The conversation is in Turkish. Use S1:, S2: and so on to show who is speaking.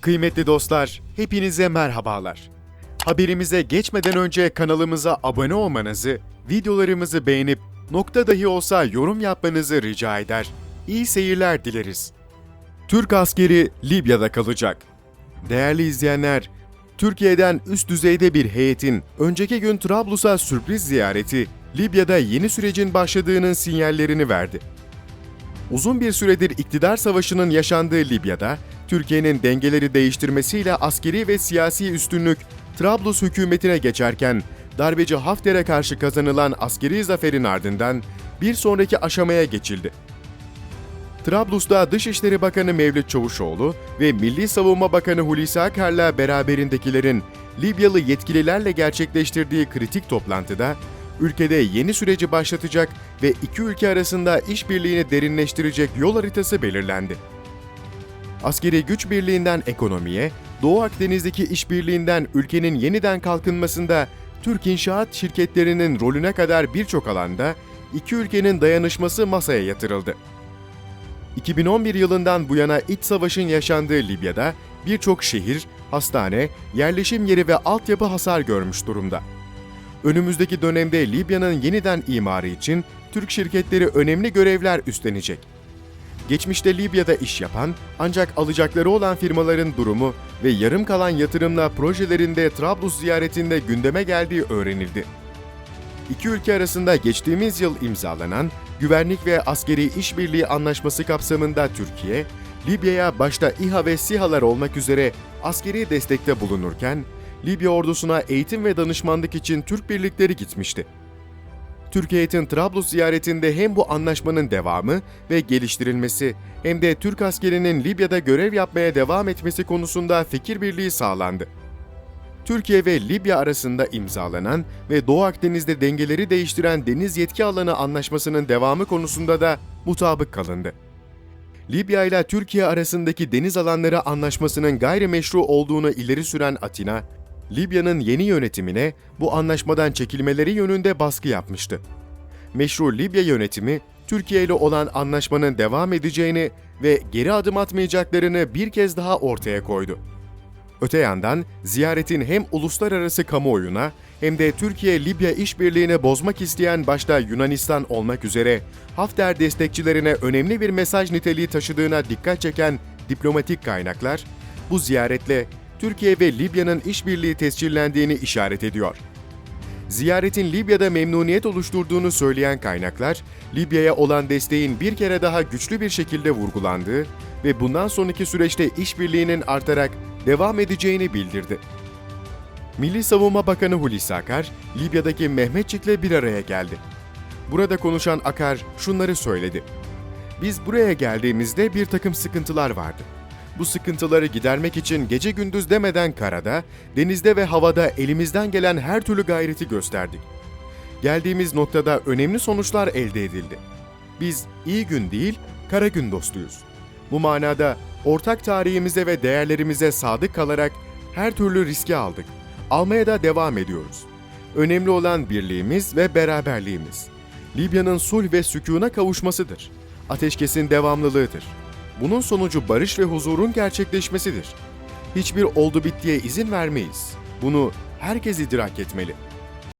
S1: Kıymetli dostlar, hepinize merhabalar. Haberimize geçmeden önce kanalımıza abone olmanızı, videolarımızı beğenip nokta dahi olsa yorum yapmanızı rica eder. İyi seyirler dileriz. Türk askeri Libya'da kalacak. Değerli izleyenler, Türkiye'den üst düzeyde bir heyetin önceki gün Trablus'a sürpriz ziyareti Libya'da yeni sürecin başladığının sinyallerini verdi. Uzun bir süredir iktidar savaşının yaşandığı Libya'da, Türkiye'nin dengeleri değiştirmesiyle askeri ve siyasi üstünlük Trablus hükümetine geçerken, darbeci Hafter'e karşı kazanılan askeri zaferin ardından bir sonraki aşamaya geçildi. Trablus'ta Dışişleri Bakanı Mevlüt Çavuşoğlu ve Milli Savunma Bakanı Hulusi Akar'la beraberindekilerin Libyalı yetkililerle gerçekleştirdiği kritik toplantıda, ülkede yeni süreci başlatacak ve iki ülke arasında işbirliğini derinleştirecek yol haritası belirlendi. Askeri güç birliğinden ekonomiye, Doğu Akdeniz'deki işbirliğinden ülkenin yeniden kalkınmasında Türk inşaat şirketlerinin rolüne kadar birçok alanda iki ülkenin dayanışması masaya yatırıldı. 2011 yılından bu yana iç savaşın yaşandığı Libya'da birçok şehir, hastane, yerleşim yeri ve altyapı hasar görmüş durumda. Önümüzdeki dönemde Libya'nın yeniden imarı için Türk şirketleri önemli görevler üstlenecek. Geçmişte Libya'da iş yapan ancak alacakları olan firmaların durumu ve yarım kalan yatırımla projelerinde Trablus ziyaretinde gündeme geldiği öğrenildi. İki ülke arasında geçtiğimiz yıl imzalanan Güvenlik ve Askeri İşbirliği Anlaşması kapsamında Türkiye, Libya'ya başta İHA ve SİHA'lar olmak üzere askeri destekte bulunurken, Libya ordusuna eğitim ve danışmanlık için Türk birlikleri gitmişti. Türk heyetin Trablus ziyaretinde hem bu anlaşmanın devamı ve geliştirilmesi hem de Türk askerinin Libya'da görev yapmaya devam etmesi konusunda fikir birliği sağlandı. Türkiye ve Libya arasında imzalanan ve Doğu Akdeniz'de dengeleri değiştiren deniz yetki alanı anlaşmasının devamı konusunda da mutabık kalındı. Libya ile Türkiye arasındaki deniz alanları anlaşmasının gayrimeşru olduğunu ileri süren Atina, Libya'nın yeni yönetimine bu anlaşmadan çekilmeleri yönünde baskı yapmıştı. Meşru Libya yönetimi, Türkiye ile olan anlaşmanın devam edeceğini ve geri adım atmayacaklarını bir kez daha ortaya koydu. Öte yandan ziyaretin hem uluslararası kamuoyuna hem de Türkiye-Libya işbirliğini bozmak isteyen başta Yunanistan olmak üzere Hafter destekçilerine önemli bir mesaj niteliği taşıdığına dikkat çeken diplomatik kaynaklar, bu ziyaretle Türkiye ve Libya'nın işbirliği tescillendiğini işaret ediyor. Ziyaretin Libya'da memnuniyet oluşturduğunu söyleyen kaynaklar, Libya'ya olan desteğin bir kere daha güçlü bir şekilde vurgulandığı ve bundan sonraki süreçte işbirliğinin artarak devam edeceğini bildirdi. Milli Savunma Bakanı Hulusi Akar, Libya'daki Mehmetçik'le bir araya geldi. Burada konuşan Akar şunları söyledi. Biz buraya geldiğimizde bir takım sıkıntılar vardı. Bu sıkıntıları gidermek için gece gündüz demeden karada, denizde ve havada elimizden gelen her türlü gayreti gösterdik. Geldiğimiz noktada önemli sonuçlar elde edildi. Biz iyi gün değil, kara gün dostuyuz. Bu manada ortak tarihimize ve değerlerimize sadık kalarak her türlü riski aldık. Almaya da devam ediyoruz. Önemli olan birliğimiz ve beraberliğimiz. Libya'nın sulh ve sükûna kavuşmasıdır. Ateşkesin devamlılığıdır. Bunun sonucu barış ve huzurun gerçekleşmesidir. Hiçbir oldu bittiye izin vermeyiz. Bunu herkes idrak etmeli.''